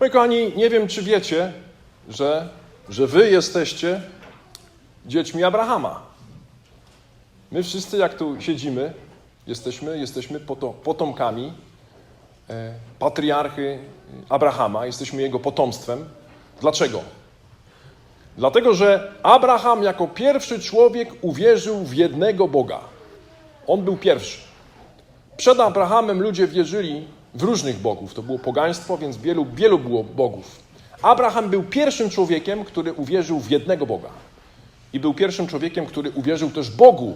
Moi kochani, nie wiem, czy wiecie, że, że wy jesteście dziećmi Abrahama. My wszyscy, jak tu siedzimy, jesteśmy, jesteśmy poto- potomkami e, patriarchy Abrahama, jesteśmy jego potomstwem. Dlaczego? Dlatego, że Abraham jako pierwszy człowiek uwierzył w jednego Boga. On był pierwszy. Przed Abrahamem ludzie wierzyli w różnych bogów. To było pogaństwo, więc wielu, wielu było bogów. Abraham był pierwszym człowiekiem, który uwierzył w jednego Boga. I był pierwszym człowiekiem, który uwierzył też Bogu,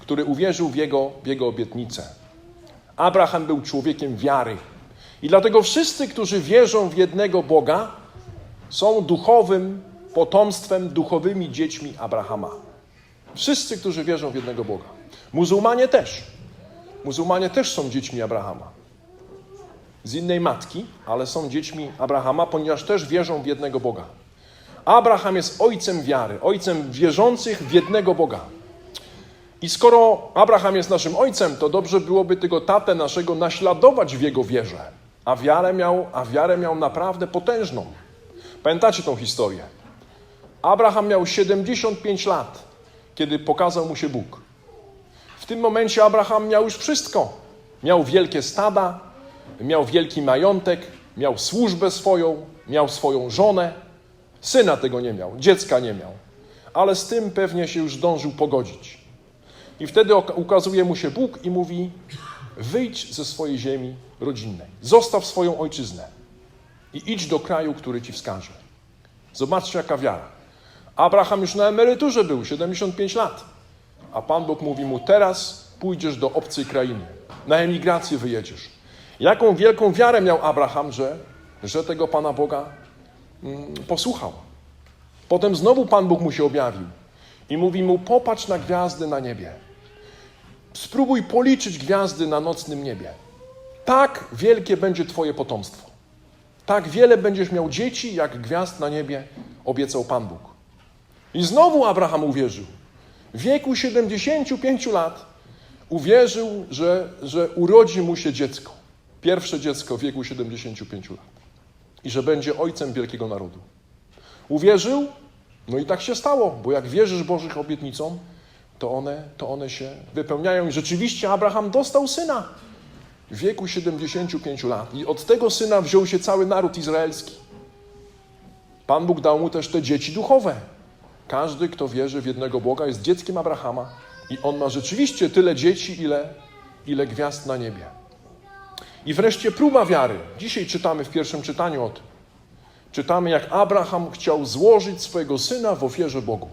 który uwierzył w jego, w jego obietnicę. Abraham był człowiekiem wiary. I dlatego wszyscy, którzy wierzą w jednego Boga, są duchowym potomstwem, duchowymi dziećmi Abrahama. Wszyscy, którzy wierzą w jednego Boga. Muzułmanie też. Muzułmanie też są dziećmi Abrahama. Z innej matki, ale są dziećmi Abrahama, ponieważ też wierzą w jednego Boga. Abraham jest ojcem wiary, ojcem wierzących w jednego Boga. I skoro Abraham jest naszym ojcem, to dobrze byłoby tego tatę naszego naśladować w jego wierze. A wiarę miał, a wiarę miał naprawdę potężną. Pamiętacie tą historię? Abraham miał 75 lat, kiedy pokazał mu się Bóg. W tym momencie Abraham miał już wszystko. Miał wielkie stada, miał wielki majątek, miał służbę swoją, miał swoją żonę. Syna tego nie miał, dziecka nie miał, ale z tym pewnie się już dążył pogodzić. I wtedy ukazuje mu się Bóg i mówi: Wyjdź ze swojej ziemi rodzinnej, zostaw swoją ojczyznę i idź do kraju, który ci wskaże. Zobaczcie, jaka wiara. Abraham już na emeryturze był, 75 lat. A Pan Bóg mówi mu: Teraz pójdziesz do obcej krainy, na emigrację wyjedziesz. Jaką wielką wiarę miał Abraham, że, że tego Pana Boga mm, posłuchał. Potem znowu Pan Bóg mu się objawił i mówi mu: Popatrz na gwiazdy na niebie. Spróbuj policzyć gwiazdy na nocnym niebie. Tak wielkie będzie Twoje potomstwo. Tak wiele będziesz miał dzieci, jak gwiazd na niebie obiecał Pan Bóg. I znowu Abraham uwierzył. W wieku 75 lat uwierzył, że, że urodzi mu się dziecko. Pierwsze dziecko w wieku 75 lat. I że będzie ojcem wielkiego narodu. Uwierzył, no i tak się stało, bo jak wierzysz Bożych obietnicom, to one, to one się wypełniają. I rzeczywiście Abraham dostał syna w wieku 75 lat. I od tego syna wziął się cały naród izraelski. Pan Bóg dał mu też te dzieci duchowe. Każdy, kto wierzy w jednego Boga, jest dzieckiem Abrahama i on ma rzeczywiście tyle dzieci, ile, ile gwiazd na niebie. I wreszcie próba wiary. Dzisiaj czytamy w pierwszym czytaniu o tym. Czytamy, jak Abraham chciał złożyć swojego syna w ofierze Bogu.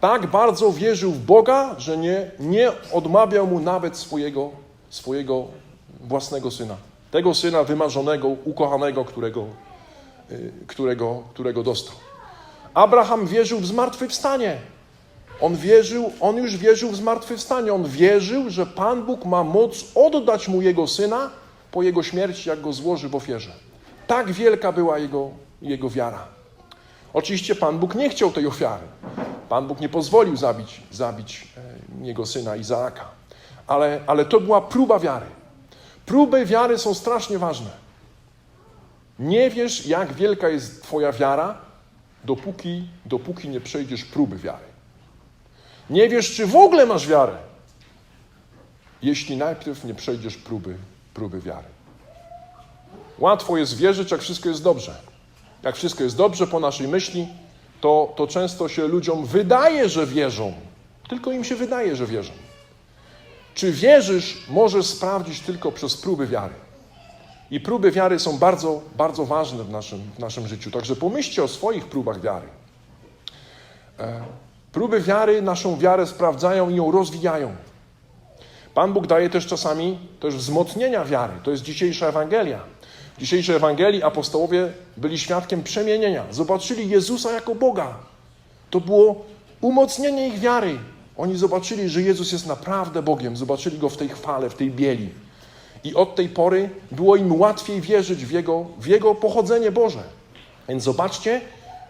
Tak bardzo wierzył w Boga, że nie, nie odmawiał mu nawet swojego, swojego własnego syna. Tego syna wymarzonego, ukochanego, którego, y, którego, którego dostał. Abraham wierzył w zmartwychwstanie. On wierzył, on już wierzył w zmartwychwstanie. On wierzył, że Pan Bóg ma moc oddać mu jego syna po jego śmierci, jak go złoży w ofierze. Tak wielka była jego, jego wiara. Oczywiście Pan Bóg nie chciał tej ofiary. Pan Bóg nie pozwolił zabić, zabić e, jego syna Izaaka. Ale, ale to była próba wiary. Próby wiary są strasznie ważne. Nie wiesz, jak wielka jest Twoja wiara, dopóki, dopóki nie przejdziesz próby wiary. Nie wiesz, czy w ogóle masz wiarę, jeśli najpierw nie przejdziesz próby, próby wiary. Łatwo jest wierzyć, jak wszystko jest dobrze. Jak wszystko jest dobrze po naszej myśli, to, to często się ludziom wydaje, że wierzą. Tylko im się wydaje, że wierzą. Czy wierzysz, możesz sprawdzić tylko przez próby wiary. I próby wiary są bardzo, bardzo ważne w naszym, w naszym życiu. Także pomyślcie o swoich próbach wiary. E, próby wiary naszą wiarę sprawdzają i ją rozwijają. Pan Bóg daje też czasami też wzmocnienia wiary. To jest dzisiejsza Ewangelia. W dzisiejszej Ewangelii apostołowie byli świadkiem przemienienia. Zobaczyli Jezusa jako Boga. To było umocnienie ich wiary. Oni zobaczyli, że Jezus jest naprawdę Bogiem. Zobaczyli Go w tej chwale, w tej bieli. I od tej pory było im łatwiej wierzyć w Jego, w Jego pochodzenie Boże. Więc zobaczcie,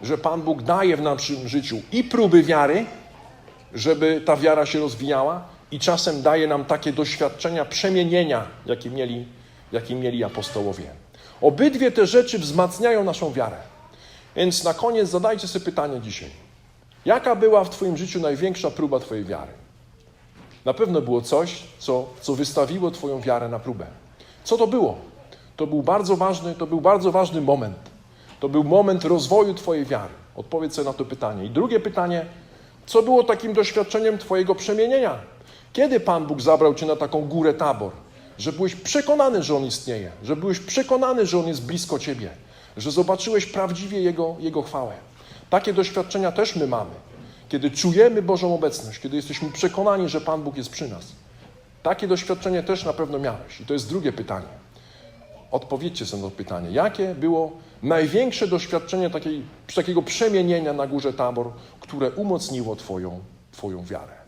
że Pan Bóg daje w naszym życiu i próby wiary, żeby ta wiara się rozwijała, i czasem daje nam takie doświadczenia przemienienia, jakie mieli, jakie mieli apostołowie. Obydwie te rzeczy wzmacniają naszą wiarę. Więc na koniec zadajcie sobie pytanie dzisiaj. Jaka była w Twoim życiu największa próba Twojej wiary? Na pewno było coś, co, co wystawiło Twoją wiarę na próbę. Co to było? To był bardzo ważny, to był bardzo ważny moment. To był moment rozwoju Twojej wiary. Odpowiedz sobie na to pytanie. I drugie pytanie, co było takim doświadczeniem Twojego przemienienia? Kiedy Pan Bóg zabrał Cię na taką górę tabor? Że byłeś przekonany, że On istnieje, że byłeś przekonany, że On jest blisko Ciebie, że zobaczyłeś prawdziwie Jego, Jego chwałę. Takie doświadczenia też my mamy. Kiedy czujemy Bożą obecność, kiedy jesteśmy przekonani, że Pan Bóg jest przy nas. Takie doświadczenie też na pewno miałeś. I to jest drugie pytanie. Odpowiedzcie sobie na to pytanie. Jakie było największe doświadczenie takiej, takiego przemienienia na górze Tabor, które umocniło Twoją, twoją wiarę?